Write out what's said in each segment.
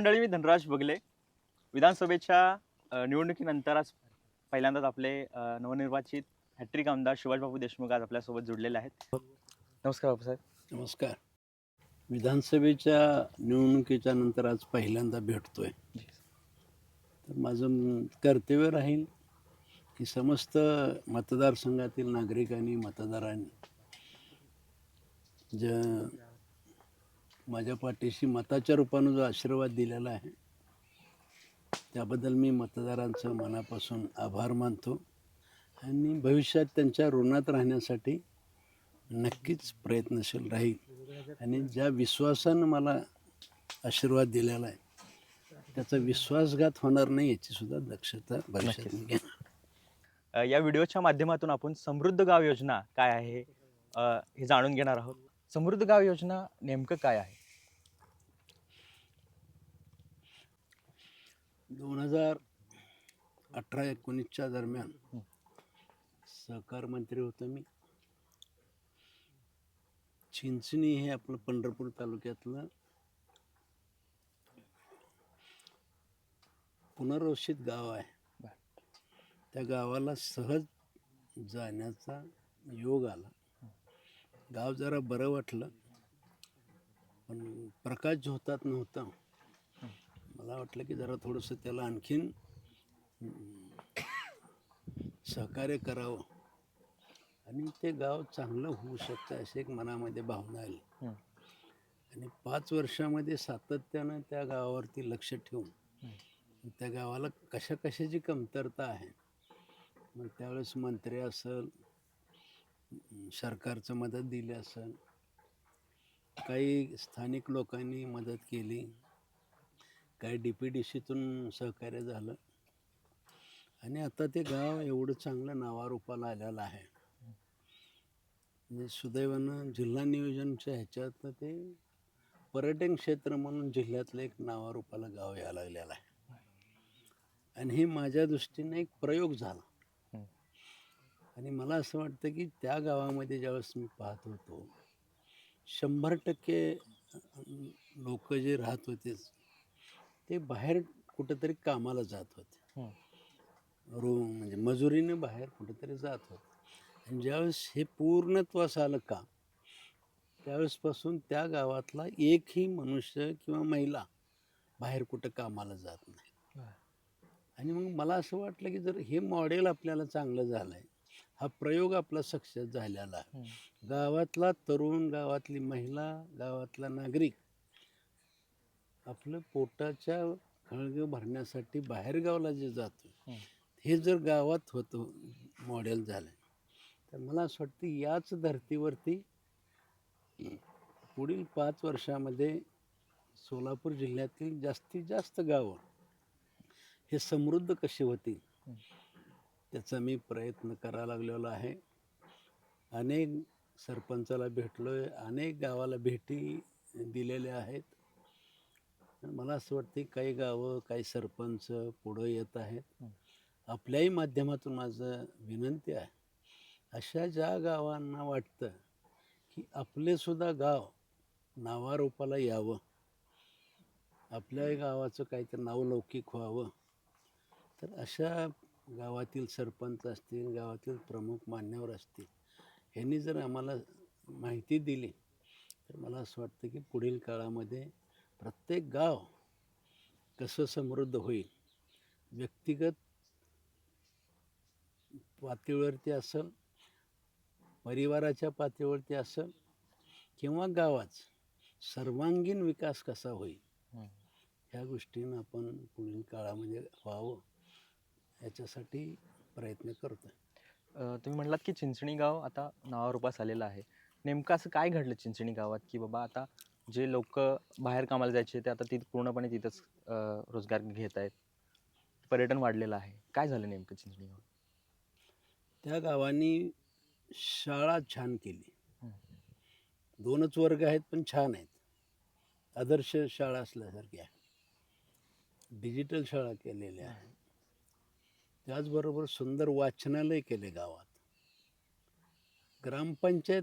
मंडळी मी धनराज बगले. विधानसभेच्या निवडणुकीनंतर आज पहिल्यांदाच आपले नवनिर्वाचित हॅट्रिक आमदार सुभाषबाबू देशमुख आज आपल्यासोबत जुडलेले आहेत. नमस्कार बापूसाहेब नमस्कार. विधानसभेच्या निवडणुकीच्या नंतर आज पहिल्यांदा भेटतोय. तर माझं कर्तव्य राहील की समस्त मतदारसंघातील नागरिकांनी मतदारांनी ज माझ्या पाठीशी मताच्या रूपानं जो आशीर्वाद दिलेला आहे त्याबद्दल मी मतदारांचं मनापासून आभार मानतो आणि भविष्यात त्यांच्या ऋणात राहण्यासाठी नक्कीच प्रयत्नशील राहील. आणि ज्या विश्वासानं मला आशीर्वाद दिलेला आहे त्याचा विश्वासघात होणार नाही याची सुद्धा दक्षता भविष्यात घेणार. या व्हिडिओच्या माध्यमातून आपण समृद्ध गाव योजना काय आहे हे जाणून घेणार आहोत. समृद्ध गाव योजना नेमकं काय आहे? दोन हजार अठरा एकोणीसच्या दरम्यान सहकार मंत्री होतो मी. चिंचणी हे आपलं पंढरपूर तालुक्यातलं पुनर्वसित गाव आहे. त्या गावाला सहज जाण्याचा योग आला. गाव जरा बरं वाटलं पण प्रकाश झोतात नव्हता. मला वाटलं की जरा थोडंसं त्याला आणखीन सहकार्य करावं. आणि ते गाव चांगलं होऊ शकतं अशी एक मनामध्ये भावना आली. आणि पाच वर्षामध्ये सातत्यानं त्या गावावरती लक्ष ठेवून त्या गावाला कशा कशाची कमतरता आहे? मग त्यावेळेस मंत्री असेल सरकारचं मदत दिली असेल काही स्थानिक लोकांनी मदत केली. काही डी पी डी सीतून सहकार्य झालं. आणि आता ते गाव एवढं चांगलं नावारूपाला आलेलं आहे. म्हणजे सुदैवानं जिल्हा नियोजनच्या ह्याच्यात ते पर्यटन क्षेत्र म्हणून जिल्ह्यातलं एक नावारूपाला गाव यायला लागलेलं आहे. आणि हे माझ्या दृष्टीने एक प्रयोग झाला. आणि मला असं वाटतं की त्या गावामध्ये ज्यावेळेस मी पाहत होतो शंभर टक्के लोक जे राहत होते ते बाहेर कुठंतरी कामाला जात होते. हं. रो म्हणजे मजुरीने बाहेर कुठेतरी जात होते. आणि ज्यावेळेस हे पूर्णत्वास आलं का त्यावेळेसपासून त्या गावातला एकही मनुष्य किंवा महिला बाहेर कुठं कामाला जात नाही. आणि मग मला असं वाटलं की जर हे मॉडेल आपल्याला चांगलं झालं आहे हा प्रयोग आपला सक्सेस झालेला. गावातला तरुण गावातली महिला गावातला नागरिक आपलं पोटाच्या खळगं भरण्यासाठी बाहेरगावला जे जातो हं. जर गावात होतं मॉडेल झालं तर मला असं वाटतं याच धर्तीवरती पुढील पाच वर्षामध्ये सोलापूर जिल्ह्यातील जास्तीत जास्त गावं हे समृद्ध कशी होतील. त्याचा मी प्रयत्न करायला लागलेलो आहे अनेक सरपंचाला भेटलो आहे अनेक गावाला भेटी दिलेल्या आहेत मला असं वाटतं काही गावं काही सरपंच पुढं येत आहेत. आपल्याही माध्यमातून माझं विनंती आहे अशा ज्या गावांना वाटतं की आपले सुद्धा गाव नावारूपाला यावं. आपल्याही गावाचं काहीतरी नावलौकिक व्हावं. तर अशा गावातील सरपंच असतील गावातील प्रमुख मान्यवर असतील ह्यांनी जर आम्हाला माहिती दिली तर मला असं वाटतं की पुढील काळामध्ये प्रत्येक गाव कसं समृद्ध होईल? व्यक्तिगत पातळीवरती असेल परिवाराच्या पातळीवरती असेल किंवा गावाचा सर्वांगीण विकास कसा होईल. ह्या गोष्टीनं आपण पुढील काळामध्ये व्हावं याच्यासाठी प्रयत्न करतो. तुम्ही म्हणलात की चिंचणी गाव आता नावारूपास आलेलं आहे. नेमकं असं काय घडलं चिंचणी गावात? की बाबा आता जे लोक बाहेर कामाला जायचे ते आता तिथं पूर्णपणे तिथंच रोजगार घेत आहेत. पर्यटन वाढलेलं आहे. काय झालं नेमकं चिंचणी गावात त्या गावांनी शाळा छान केली. दोनच वर्ग आहेत पण छान आहेत. आदर्श शाळा असल्यासारखी आहे. डिजिटल शाळा केलेल्या आहेत. त्याचबरोबर सुंदर वाचनालय केले गावात. ग्रामपंचायत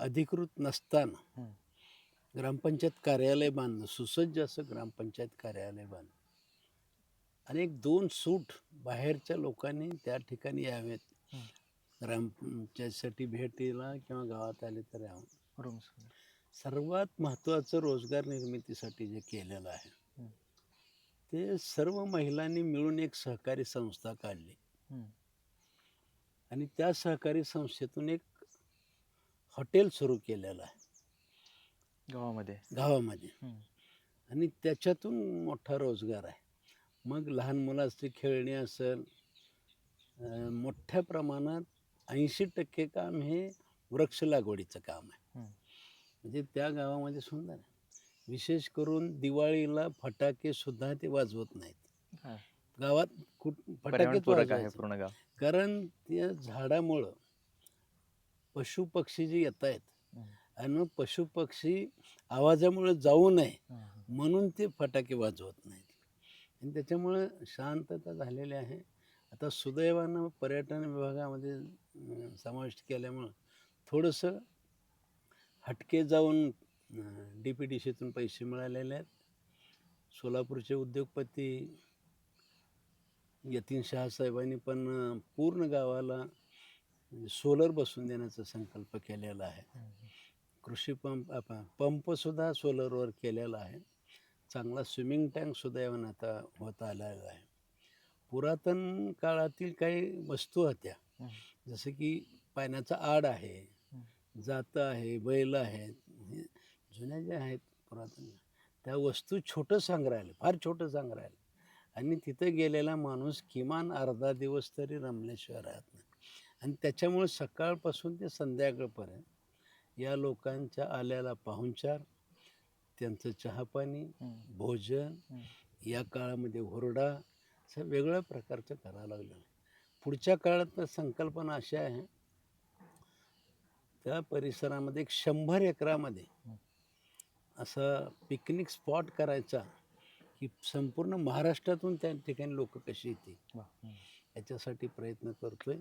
अधिकृत नसताना. ग्रामपंचायत कार्यालय बांधणं सुसज्ज असं ग्रामपंचायत कार्यालय बांधणं. आणि एक दोन सूट बाहेरच्या लोकांनी त्या ठिकाणी यावेत. ग्रामपंचायतसाठी भेटीला किंवा गावात आले तर यावं. सर्वात महत्त्वाचं रोजगार निर्मितीसाठी जे केलेलं आहे. ते सर्व महिलांनी मिळून एक सहकारी संस्था काढली. आणि त्या सहकारी संस्थेतून एक हॉटेल सुरू केलेलं आहे. गावामध्ये गावामध्ये. आणि त्याच्यातून मोठा रोजगार आहे मग लहान मुलाची खेळणी असेल अं, मोठ्या प्रमाणात ऐंशी टक्के काम हे वृक्ष लागवडीचं काम आहे. म्हणजे त्या गावामध्ये सुंदर आहे विशेष करून दिवाळीला फटाके सुद्धा ते वाजवत नाहीत हा. गावात कुठ फटाकेच पर्यावरणपूरक आहे वाजवायचे. पूर्ण गाव कारण त्या झाडामुळं पशु पक्षी जे येत आहेत. आणि मग पशु पक्षी आवाजामुळे जाऊ नये म्हणून ते फटाके वाजवत नाहीत. आणि त्याच्यामुळं शांतता झालेली आहे. आता सुदैवानं पर्यटन विभागामध्ये समाविष्ट केल्यामुळं थोडंसं हटके जाऊन डी पी डी सीतून पैसे मिळालेले आहेत. सोलापूरचे उद्योगपती यतीन शहासाहेबांनी पण पूर्ण गावाला सोलर बसून देण्याचा संकल्प केलेला आहे. कृषी पंप आप- पंपसुद्धा सोलरवर केलेला आहे. चांगला स्विमिंग टँकसुद्धा यावं आता होत आलेला आहे. पुरातन काळातील काही वस्तू होत्या. जसं की पाण्याचा आड आहे जातं आहे बैल आहेत हे जुन्या ज्या आहेत पुरातन त्या वस्तू छोटं संग्रहालय फार छोटं संग्रहालय. आणि तिथं गेलेला माणूस किमान अर्धा दिवस तरी रमल्याशिवाय राहत नाही. आणि त्याच्यामुळे सकाळपासून ते संध्याकाळपर्यंत या लोकांच्या आल्याला पाहुणचार त्यांचं चहापाणी भोजन. या काळामध्ये हुरडा असं वेगळ्या प्रकारचं करावं लागलं. पुढच्या काळात संकल्पना अशी आहे त्या परिसरामध्ये एक शंभर एकरामध्ये. असा पिकनिक स्पॉट करायचा की संपूर्ण महाराष्ट्रातून त्या ठिकाणी लोक कशी येतील. याच्यासाठी प्रयत्न करतोय.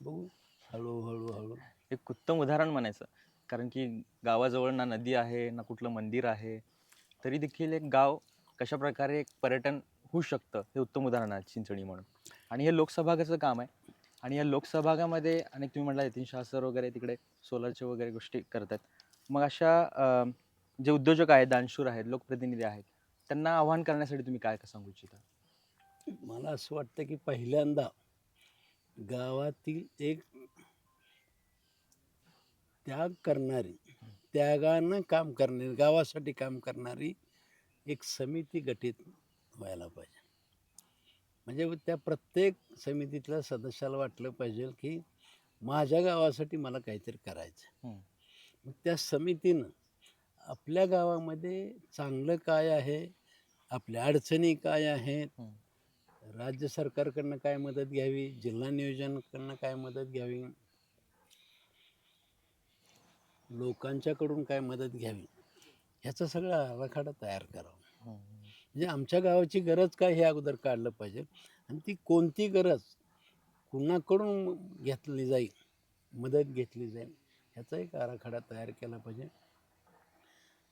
बघू हळूहळू हळू. एक उत्तम उदाहरण म्हणायचं. कारण की गावाजवळ ना नदी आहे ना कुठलं मंदिर आहे तरी देखील एक गाव कशा प्रकारे एक पर्यटन होऊ शकतं हे उत्तम उदाहरण आहे चिंचणी म्हणून. आणि हे लोकसभागाचं काम आहे. आणि या लोकसभागामध्ये आणि तुम्ही म्हटलं यतीन शास्त्र वगैरे तिकडे सोलरचे वगैरे गोष्टी करतात. मग अशा जे उद्योजक आहेत दानशूर आहेत लोकप्रतिनिधी आहेत त्यांना आव्हान करण्यासाठी तुम्ही काय सांगू इच्छिता? मला असं वाटतं की पहिल्यांदा गावातील एक त्याग करणारी त्यागानं काम करणारी गावासाठी काम करणारी एक समिती गठीत व्हायला पाहिजे म्हणजे त्या प्रत्येक समितीतल्या सदस्याला वाटलं पाहिजे की माझ्या गावासाठी मला काहीतरी करायचं. मग त्या समितीनं आपल्या गावामध्ये चांगलं काय आहे आपल्या अडचणी काय आहेत. राज्य सरकारकडनं काय मदत घ्यावी जिल्हा नियोजनकडनं काय मदत घ्यावी लोकांच्याकडून काय मदत घ्यावी ह्याचा सगळा आराखडा तयार करावा. म्हणजे आमच्या गावाची गरज काय हे अगोदर काढलं पाहिजे आणि ती कोणती गरज कुणाकडून घेतली जाईल मदत घेतली जाईल ह्याचा एक आराखडा तयार केला पाहिजे.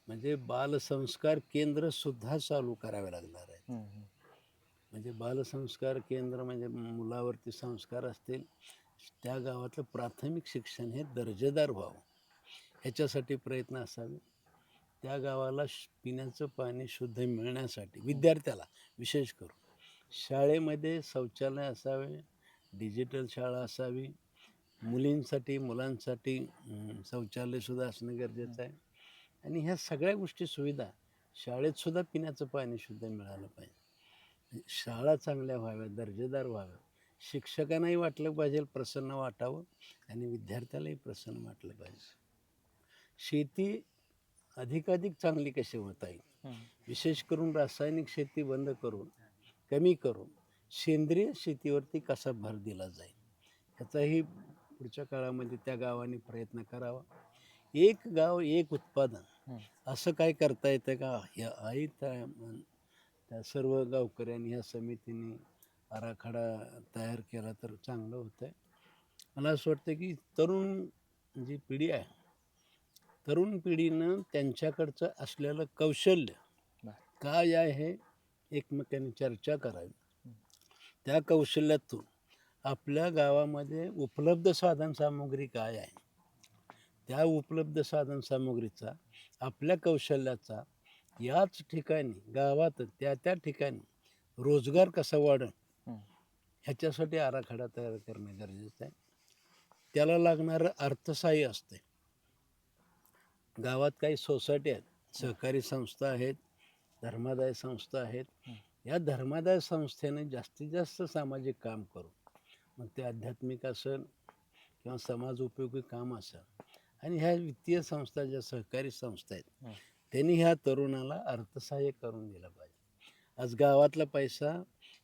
म्हणजे बालसंस्कार केंद्रसुद्धा चालू करावे लागणार आहे हं, हं. म्हणजे बालसंस्कार केंद्र म्हणजे मुलावरती संस्कार असतील त्या गावातलं प्राथमिक शिक्षण हे दर्जेदार व्हावं. ह्याच्यासाठी प्रयत्न असावे. त्या गावाला श- पिण्याचं पाणी शुद्ध मिळण्यासाठी विद्यार्थ्याला विशेष करून. शाळेमध्ये शौचालय असावे डिजिटल शाळा असावी मुलींसाठी मुलांसाठी शौचालयसुद्धा असणं गरजेचं आहे. आणि ह्या सगळ्या गोष्टी सुविधा शाळेतसुद्धा पिण्याचं पाणी शुद्ध मिळालं पाहिजे. शाळा चांगल्या व्हाव्या दर्जेदार व्हाव्या शिक्षकांनाही वाटलं पाहिजे प्रसन्न वाटावं आणि विद्यार्थ्यालाही प्रसन्न वाटलं पाहिजे. शेती अधिकाधिक चांगली कशी होता येईल. विशेष करून रासायनिक शेती बंद करून कमी करून सेंद्रिय शेतीवरती कसा भर दिला जाईल? ह्याचाही पुढच्या काळामध्ये त्या गावाने प्रयत्न करावा. एक गाव एक उत्पादन. असं काय करता येतं का? या आई त्या त्या सर्व गावकऱ्यांनी ह्या समितीने आराखडा तयार केला तर चांगलं होतं मला असं वाटतं की तरुण जी पिढी आहे तरुण पिढीनं त्यांच्याकडचं असलेलं कौशल्य. काय आहे हे एकमेकांनी चर्चा करावी. त्या कौशल्यातून आपल्या गावामध्ये उपलब्ध साधनसामुग्री काय आहे? त्या उपलब्ध साधनसामुग्रीचा आपल्या कौशल्याचा याच ठिकाणी गावात त्या त्या ठिकाणी रोजगार कसा वाढेल? हं. ह्याच्यासाठी आराखडा तयार करणे गरजेचं आहे. त्याला लागणारं अर्थसहाय्य असते गावात काही सोसायटी आहेत सहकारी संस्था आहेत धर्मादाय संस्था आहेत. या धर्मादाय संस्थेने जास्तीत जास्त सामाजिक काम करू मग ते आध्यात्मिक असेल किंवा समाज उपयोगी काम असेल आणि ह्या वित्तीय संस्था ज्या सहकारी संस्था. आहेत त्यांनी ह्या तरुणाला अर्थसहाय्य करून दिलं पाहिजे आज गावातला पैसा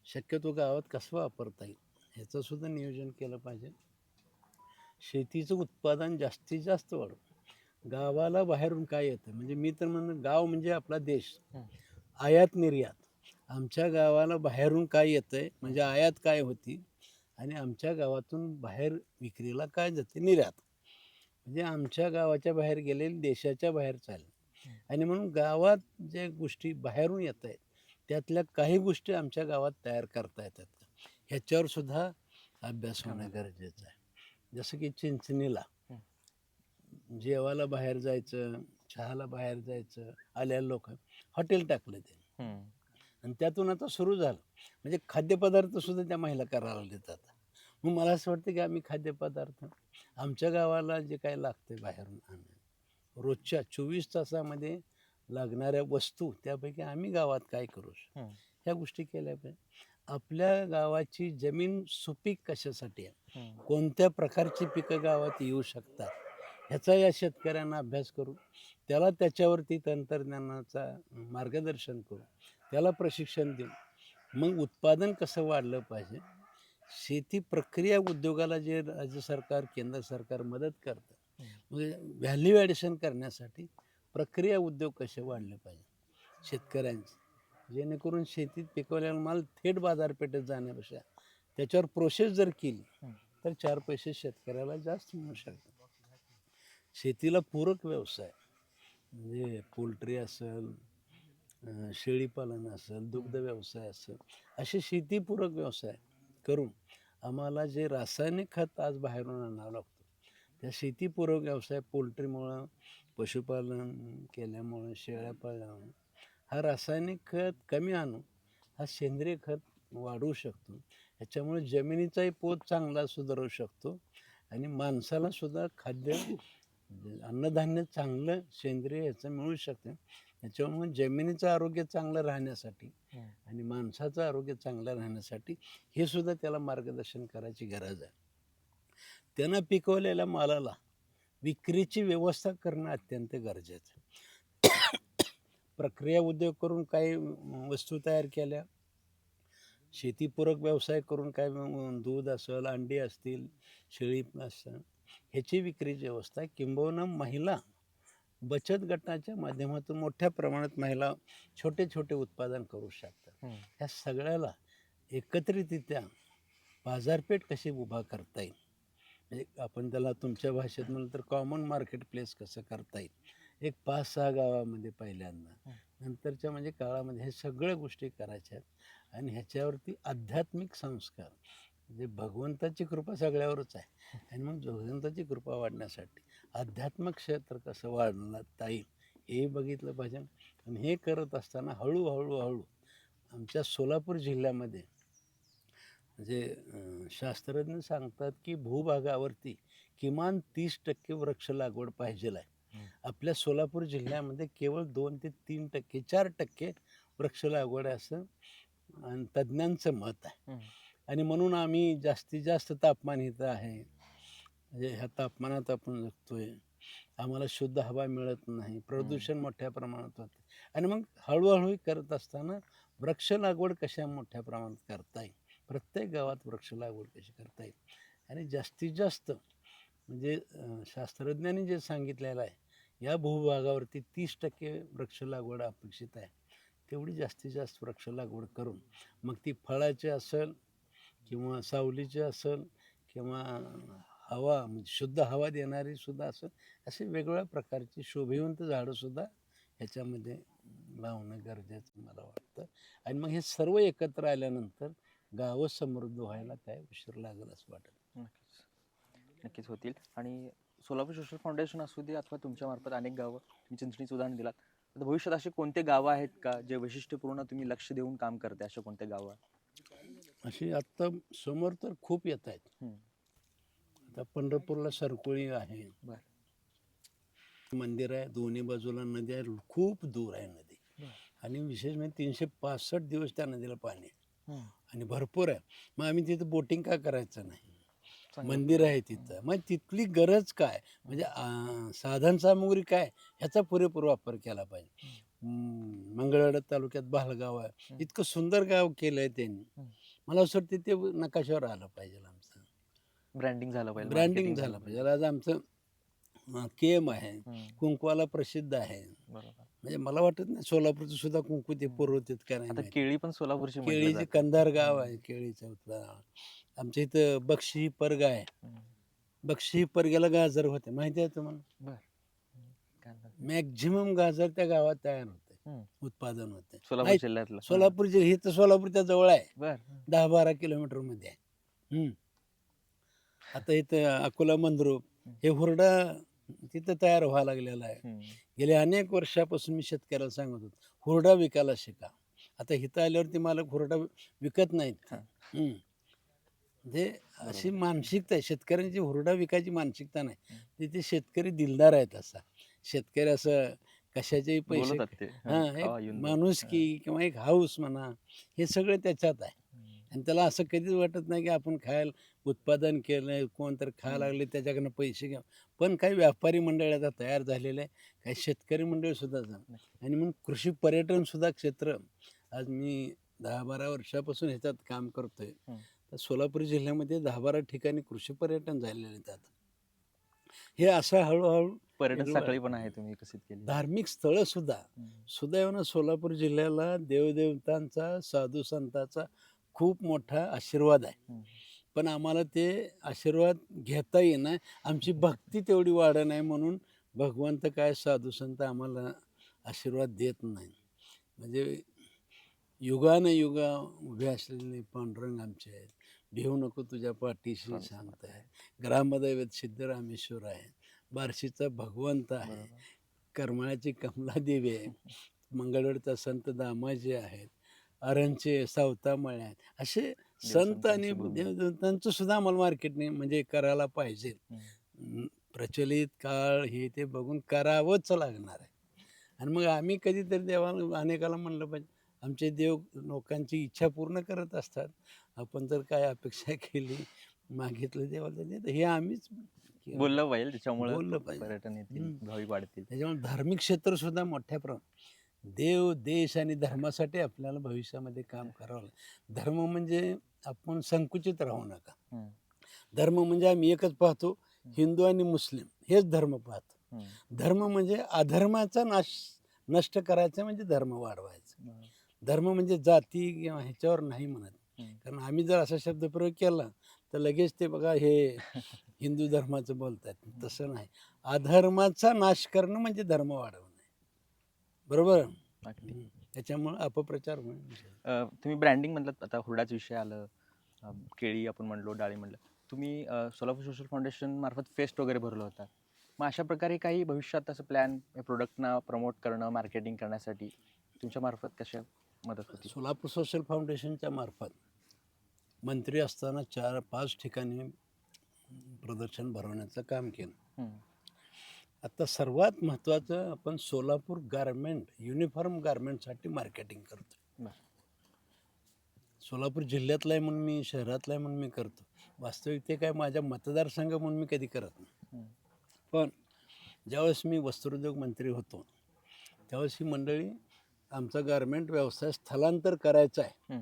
शक्यतो गावात कसं वापरता येईल ह्याचं सुद्धा नियोजन केलं पाहिजे शेतीचं उत्पादन जास्तीत जास्त वाढव गावाला बाहेरून काय येतं? म्हणजे मी तर म्हणणं गाव म्हणजे आपला देश. आयात निर्यात. आमच्या गावाला बाहेरून काय येतं आहे म्हणजे आयात काय होती? आणि आमच्या गावातून बाहेर विक्रीला काय जाते? निर्यात. म्हणजे आमच्या गावाच्या बाहेर गेलेली देशाच्या बाहेर चालले. आणि म्हणून गावात जे गोष्टी बाहेरून येत आहेत त्यातल्या काही गोष्टी आमच्या गावात तयार करता येतात. ह्याच्यावर सुद्धा अभ्यास होणं गरजेचं आहे. जसं की चिंचणीला. जेवायला बाहेर जायचं चहाला बाहेर जायचं आलेल्या लोक हॉटेल टाकलं ते हं. आणि त्यातून आता सुरू झालं. म्हणजे खाद्यपदार्थ सुद्धा त्या महिला करायला आता. मग मला असं वाटतं की आम्ही खाद्यपदार्थ आमच्या गावाला जे काय लागतं बाहेरून आणणं रोजच्या चोवीस तासामध्ये लागणाऱ्या वस्तू त्यापैकी आम्ही गावात काय करू. ह्या गोष्टी केल्या पाहिजे. आपल्या गावाची जमीन सुपीक कशासाठी आहे. कोणत्या प्रकारची पिकं गावात येऊ शकतात? ह्याचा या शेतकऱ्यांना अभ्यास करू त्याला त्याच्यावरती तंत्रज्ञानाचा मार्गदर्शन करू त्याला प्रशिक्षण देऊ मग उत्पादन कसं वाढलं पाहिजे? शेती प्रक्रिया उद्योगाला जे राज्य सरकार केंद्र सरकार मदत करतं म्हणजे व्हॅल्यू ॲडिशन करण्यासाठी प्रक्रिया उद्योग कसे वाढले पाहिजे? शेतकऱ्यांचे जेणेकरून शेतीत पिकवलेला माल थेट बाजारपेठेत जाण्यापेक्षा त्याच्यावर प्रोसेस जर केली. तर चार पैसे शेतकऱ्याला जास्त मिळू शकतात. शेतीला पूरक व्यवसाय. म्हणजे पोल्ट्री असेल शेळीपालन असेल दुग्ध व्यवसाय असेल असे शेतीपूरक व्यवसाय करून आम्हाला जे रासायनिक खत आज बाहेरून आणावं लागतं त्या शेतीपूरक व्यवसाय पोल्ट्रीमुळं पशुपालन केल्यामुळं शेळ्या पाळल्यामुळं हा रासायनिक खत कमी आणून हा सेंद्रिय खत वाढवू शकतो. ह्याच्यामुळे जमिनीचाही पोत चांगला सुधारू शकतो आणि माणसालासुद्धा खाद्य अन्नधान्य चांगलं सेंद्रिय ह्याचं मिळू शकतं. त्याच्यामुळे जमिनीचं आरोग्य चांगलं राहण्यासाठी. आणि माणसाचं आरोग्य चांगलं राहण्यासाठी हे सुद्धा त्याला मार्गदर्शन करायची गरज आहे. त्यानं पिकवलेल्या मालाला विक्रीची व्यवस्था करणं अत्यंत गरजेचं आहे. प्रक्रिया उद्योग करून काही वस्तू तयार केल्या. शेतीपूरक व्यवसाय करून काय दूध असेल अंडी असतील शेळी असेल ह्याची विक्रीची व्यवस्था आहे. किंबहुना महिला बचत गटाच्या माध्यमातून मोठ्या प्रमाणात महिला छोटे छोटे उत्पादन करू शकतात. ह्या सगळ्याला एकत्रितरित्या बाजारपेठ कशी उभा करता येईल म्हणजे आपण त्याला तुमच्या भाषेत म्हणलं तर कॉमन मार्केट प्लेस कसं करता येईल एक पाच सहा गावामध्ये पहिल्यांदा. नंतरच्या म्हणजे काळामध्ये हे सगळ्या गोष्टी करायच्या आहेत आणि ह्याच्यावरती आध्यात्मिक संस्कार म्हणजे भगवंताची कृपा सगळ्यावरच आहे आणि मग भगवंताची कृपा वाढण्यासाठी आध्यात्मिक क्षेत्र कसं वाढवता येईल हे बघितलं पाहिजे आणि हे करत असताना हळूहळू हळू आमच्या सोलापूर जिल्ह्यामध्ये म्हणजे शास्त्रज्ञ सांगतात की भूभागावरती किमान तीस टक्के वृक्ष लागवड पाहिजे आहे. आपल्या सोलापूर जिल्ह्यामध्ये केवळ दोन ते तीन टक्के चार टक्के वृक्ष लागवड आहे असं अन् तज्ज्ञांचं मत आहे. आणि म्हणून आम्ही जास्तीत जास्त तापमान इथं आहे. म्हणजे ह्या तापमानात आपण जगतोय. आम्हाला शुद्ध हवा मिळत नाही. प्रदूषण मोठ्या प्रमाणात होते. आणि मग हळूहळू करत असताना वृक्ष लागवड कशा मोठ्या प्रमाणात करता येईल? प्रत्येक गावात वृक्ष लागवड कशी करता येईल? आणि जास्तीत जास्त म्हणजे शास्त्रज्ञांनी जे सांगितलेलं आहे या भूभागावरती तीस टक्के वृक्ष लागवड अपेक्षित आहे. तेवढी जास्तीत जास्त वृक्ष लागवड करून मग ती फळाची असेल किंवा सावलीची असेल किंवा हवा म्हणजे शुद्ध हवा देणारी सुद्धा असं असे वेगवेगळ्या प्रकारची शोभिवंत झाडंसुद्धा ह्याच्यामध्ये लावणं गरजेचं मला वाटतं. आणि मग हे सर्व एकत्र आल्यानंतर गावं समृद्ध व्हायला काय उशीर लागेल असं वाटत? नक्कीच. नक्कीच होतील. आणि सोलापूर सोशल फाउंडेशन असू दे अथवा तुमच्या मार्फत अनेक गावं तुम्ही चिंचणीचं उदाहरण दिलात. आता भविष्यात असे कोणते गावं आहेत का जे वैशिष्ट्यपूर्ण तुम्ही लक्ष देऊन काम करते असे कोणते गावं? अशी आत्ता समोर तर खूप येत आहेत. आता पंढरपूरला सरकोळी आहे. मंदिर आहे दोन्ही बाजूला नदी आहे खूप दूर आहे नदी. आणि विशेष म्हणजे तीनशे पासष्ट दिवस त्या नदीला पाणी आहे. आणि भरपूर आहे मग आम्ही तिथं बोटिंग का करायचं नाही. मंदिर आहे तिथं मग तिथली गरज काय म्हणजे साधन सामुग्री काय ह्याचा पुरेपूर वापर केला पाहिजे मंगळवेढा तालुक्यात बालगाव आहे. इतकं सुंदर गाव केलंय त्यांनी हम्म. मला असं वाटतं ते नकाशावर आलं पाहिजे आमचं ब्रँडिंग झालं पाहिजे ब्रँडिंग झालं पाहिजे आज आमचं केम आहे. कुंकवाला प्रसिद्ध आहे म्हणजे मला वाटत नाही सोलापूरचं सुद्धा कुंकू ते. पुरवतात का नाही. केळी पण सोलापूरची केळीचे. कंधार गाव आहे केळीचं आमच्या इथं बक्षी परगा आहे. बक्षी परग्याला गाजर होते माहिती आहे तुम्हाला? मॅक्झिमम गाजर त्या गावात तयार होते. उत्पादन होते सोलापूर नाही, जिल्ह्यातलं. सोलापूर जे हे तर सोलापूरच्या जवळ आहे. बर. दहा बारा किलोमीटरमध्ये आहे. हम्म. आता इथं अकोला मंद्रुप हे हुरडा तिथं तयार व्हायला लागलेला आहे. हम्म. गेल्या अनेक वर्षापासून मी शेतकऱ्याला सांगत होतो हुरडा विकायला शिका. आता इथं आल्यावरती मालक हुरडा विकत नाहीत. हा. हम्म. म्हणजे अशी मानसिकता आहे. शेतकऱ्यांची हुरडा विकायची मानसिकता नाही. तिथे शेतकरी दिलदार आहेत असा. शेतकरी असं कशाचेही पैसे बोलतात ते. हा. हा, एक येऊन जातात. माणूस की किंवा एक हाऊस म्हणा हे सगळं त्याच्यात आहे. आणि त्याला असं कधीच वाटत नाही की आपण खायला उत्पादन केलं कोणतरी खायला हम्म. लागले त्याच्याकडनं पैसे घ्या पण काही व्यापारी मंडळ आता तयार झालेले आहे काही शेतकरी मंडळ सुद्धा झालं. आणि म्हणून कृषी पर्यटन सुद्धा क्षेत्र आज मी दहा बारा वर्षापासून ह्याच्यात काम करतोय. तर सोलापूर जिल्ह्यामध्ये दहा बारा ठिकाणी कृषी पर्यटन झालेले आहेत आता. हे असं हळूहळू पर्यटन साखळी पण आहे तुम्ही विकसित केली धार्मिक स्थळं सुद्धा. सुदैवानं सोलापूर जिल्ह्याला देवदेवतांचा साधू संतांचा खूप मोठा आशीर्वाद आहे. पण आम्हाला ते आशीर्वाद घेता येणार आमची भक्ती तेवढी वाढ नाही म्हणून भगवंत काय साधू संत आम्हाला आशीर्वाद देत नाही. म्हणजे युगानं युगा उभे असलेले पांडुरंग आमचे आहेत. भिवू नको तुझ्या पाठीशी शांत आहे ग्रामदैवत सिद्धरामेश्वर आहे. बार्शीचा भगवंत आहे. करमाळ्याची कमलादेवी आहे. मंगळवेरचा संत दामाजी आहेत. अरणचे सावतामळे आहेत. असे संत आणि. देवदेवतांचं सुद्धा आम्हाला मार्केटने म्हणजे करायला पाहिजे. प्रचलित काळ हे ते बघून करावंच लागणार आहे. आणि मग आम्ही कधीतरी देवाला अनेकाला म्हणलं पाहिजे आमचे देव लोकांची इच्छा पूर्ण करत असतात. आपण जर काय अपेक्षा केली मागितलं देवाला तर देतं. हे आम्हीच. बोललं पाहिजे त्याच्यामुळे बोललं पाहिजे. पर्यटन येतील हम्म. भाविक वाढतील त्याच्यामुळे धार्मिक क्षेत्र सुद्धा मोठ्या प्रमाणात देव देश आणि धर्मासाठी आपल्याला भविष्यामध्ये काम करावं लागेल धर्म म्हणजे आपण संकुचित राहू नका हम्म. धर्म म्हणजे आम्ही एकच पाहतो हिंदू आणि मुस्लिम हेच धर्म पाहतो हम्म. धर्म म्हणजे अधर्माचा नाश नष्ट करायचा म्हणजे धर्म वाढवायचा. धर्म म्हणजे जाती किंवा ह्याच्यावर नाही म्हणत. कारण आम्ही जर असा शब्दप्रयोग केला तर लगेच ते बघा हे हिंदू धर्माचं बोलतात. तसं नाही. अधर्माचा नाश करणं म्हणजे धर्म वाढवणं बरोबर. त्याच्यामुळं अपप्रचार तुम्ही ब्रँडिंग म्हणलं आता हुरडाचा विषय आलं केळी आपण म्हणलो डाळी म्हणलं. तुम्ही सोलापूर सोशल फाउंडेशन मार्फत फेस्ट वगैरे भरलं होता. मग अशा प्रकारे काही भविष्यात असं प्लॅन प्रोडक्टना प्रमोट करणं मार्केटिंग करण्यासाठी तुमच्या मार्फत कशा मदत होती? सोलापूर सोशल फाउंडेशनच्या मार्फत. मंत्री असताना चार पाच ठिकाणी प्रदर्शन भरवण्याचं काम केलं. आता सर्वात महत्त्वाचं आपण सोलापूर गारमेंट युनिफॉर्म गारमेंटसाठी मार्केटिंग करतो. सोलापूर जिल्ह्यातला आहे म्हणून मी शहरातला आहे म्हणून मी करतो वास्तविक ते काय माझ्या मतदारसंघ म्हणून मी कधी करत नाही. पण ज्यावेळेस मी वस्त्रोद्योग मंत्री होतो त्यावेळेस ही मंडळी आमचा गारमेंट व्यवसाय स्थलांतर करायचा आहे.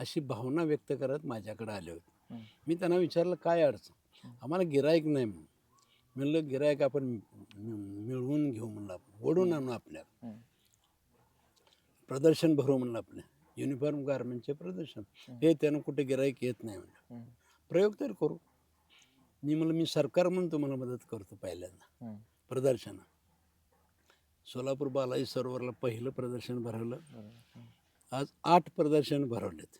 अशी भावना व्यक्त करत माझ्याकडे आले होते. मी त्यांना विचारलं काय अडचण. आम्हाला गिराईक नाही म्हणून. म्हणलं गिराईक आपण मिळवून घेऊ म्हणलं आपण. ओढून आणू आपल्या. प्रदर्शन भरू म्हणलं आपल्या युनिफॉर्म गारमेंटचे प्रदर्शन. हे. त्यानं कुठे गिराईक येत नाही म्हणलं. प्रयोग तर करू. मी म्हणलं मी सरकार म्हणून तुम्हाला मदत करतो पहिल्यांदा. प्रदर्शन सोलापूर बालाजी सरोवरला पहिलं प्रदर्शन भरवलं. आज आठ प्रदर्शन भरवलेत.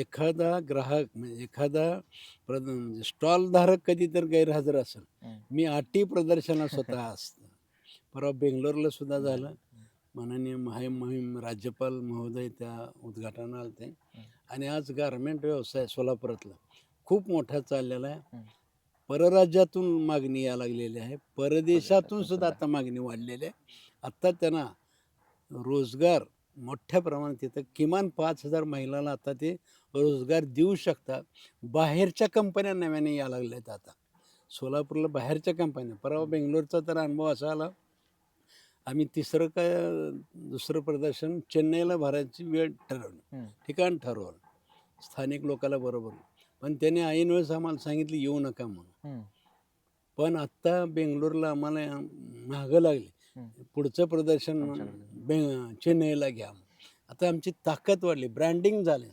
एखादा ग्राहक म्हणजे एखादा प्रद म्हणजे स्टॉलधारक कधी तर गैरहजर असेल. मी आठही प्रदर्शनात स्वतः असतं. परवा बेंगलोरला सुद्धा झालं. माननीय माहे मोहीम राज्यपाल महोदय त्या उद्घाटनाला आलते आणि आज गारमेंट व्यवसाय सोलापुरातला खूप मोठा चाललेला आहे. परराज्यातून मागणी या लागलेली आहे. परदेशातून सुद्धा सुद्धा. आता मागणी वाढलेली आहे. आत्ता त्यांना रोजगार मोठ्या प्रमाणात येतं किमान पाच हजार महिलांना आता ते रोजगार देऊ शकतात. बाहेरच्या कंपन्या नव्याने या लागल्यात आता. सोलापूरला बाहेरच्या कंपन्या परवा बेंगलोरचा तर अनुभव असा आला. आम्ही तिसरं काय दुसरं प्रदर्शन चेन्नईला भरायची वेळ ठरवली. ठिकाण ठरवलं. स्थानिक लोकांना बरोबर. पण त्याने ऐन वेळेस आम्हाला सांगितलं येऊ नका म्हणून. पण आत्ता बेंगलोरला आम्हाला मागं लागले. पुढचं प्रदर्शन आमच्याकडे. बे चेन्नईला घ्या आता आमची ताकद वाढली ब्रँडिंग झाले.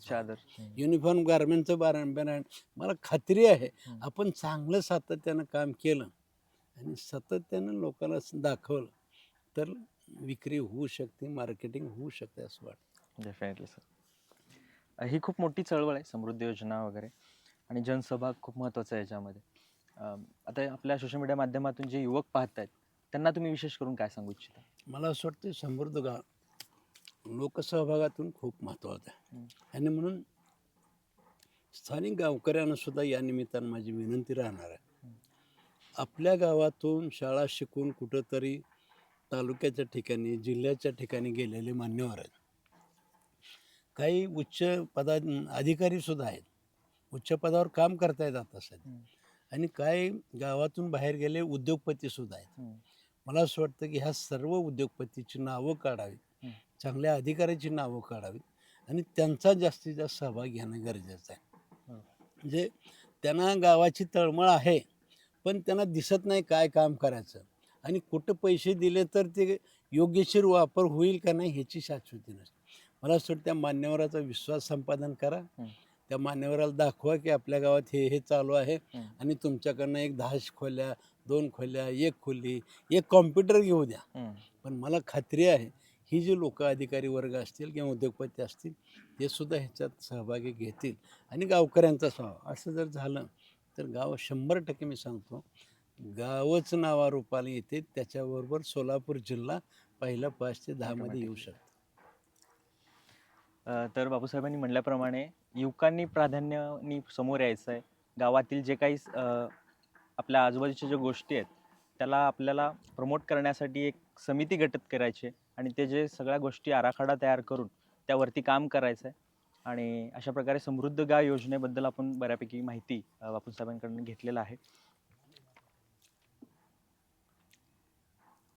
युनिफॉर्म गारमेंटचं ब्रँड ब्रँड मला खात्री आहे. आपण चांगलं सातत्यानं काम केलं आणि सातत्यानं लोकांना दाखवलं तर विक्री होऊ शकते मार्केटिंग होऊ शकते असं वाटतं. डेफिनेटली सर ही खूप मोठी चळवळ आहे समृद्धी योजना वगैरे. आणि जनसहभाग खूप महत्त्वाचा आहे याच्यामध्ये. आता आपल्या सोशल मीडिया माध्यमातून जे युवक पाहत आहेत त्यांना तुम्ही विशेष करून काय सांगू इच्छिता? मला असं वाटतं समृद्ध गाव लोकसहभागातून खूप महत्त्वाचं आहे. आणि म्हणून स्थानिक गावकऱ्यांना सुद्धा या निमित्तानं माझी विनंती राहणार आहे. आपल्या गावातून शाळा शिकून कुठंतरी तालुक्याच्या ठिकाणी जिल्ह्याच्या ठिकाणी गेलेले मान्यवर आहेत काही उच्च पदा अधिकारी सुद्धा आहेत उच्च पदावर काम करतायत आता सध्या हम्म. आणि काही गावातून बाहेर गेले उद्योगपती सुद्धा आहेत. मला असं वाटतं की ह्या सर्व उद्योगपतीची नावं काढावीत हं. चांगल्या अधिकाऱ्याची नावं काढावीत आणि त्यांचा जास्तीत जास्त सहभाग घेणं गरजेचं आहे. म्हणजे त्यांना गावाची तळमळ आहे पण त्यांना दिसत नाही काय काम करायचं आणि कुठं पैसे दिले तर ते योग्यशीर वापर होईल का नाही ह्याची शाश्वती नसते मला असं त्या मान्यवराचा विश्वास संपादन करा. त्या मान्यवराला दाखवा की आपल्या गावात हे हे चालू आहे. आणि तुमच्याकडनं एक दहा खोल्या दोन खोल्या एक खोली एक कॉम्प्युटर घेऊ द्या. पण मला खात्री आहे ही जी लोक अधिकारी वर्ग असतील किंवा उद्योगपती असतील ते सुद्धा ह्याच्यात सहभागी घेतील. आणि गावकऱ्यांचा स्वभाव. असं जर झालं तर गाव शंभर टक्के मी सांगतो गावच नावारूपाला येते. त्याच्याबरोबर सोलापूर जिल्हा पहिला पाच ते दहामध्ये येऊ शकतो. तर बापूसाहेबांनी म्हणल्याप्रमाणे युवकांनी प्राधान्याने समोर यायचं आहे गावातील जे काही आपल्या आजूबाजूच्या ज्या गोष्टी आहेत त्याला आपल्याला प्रमोट करण्यासाठी एक समिती गटत करायची आहे. आणि ते जे सगळ्या गोष्टी आराखडा तयार करून त्यावरती काम करायचं आहे आणि अशा प्रकारे समृद्ध गाव योजनेबद्दल आपण बऱ्यापैकी माहिती बापूसाहेबांकडून घेतलेलं आहे.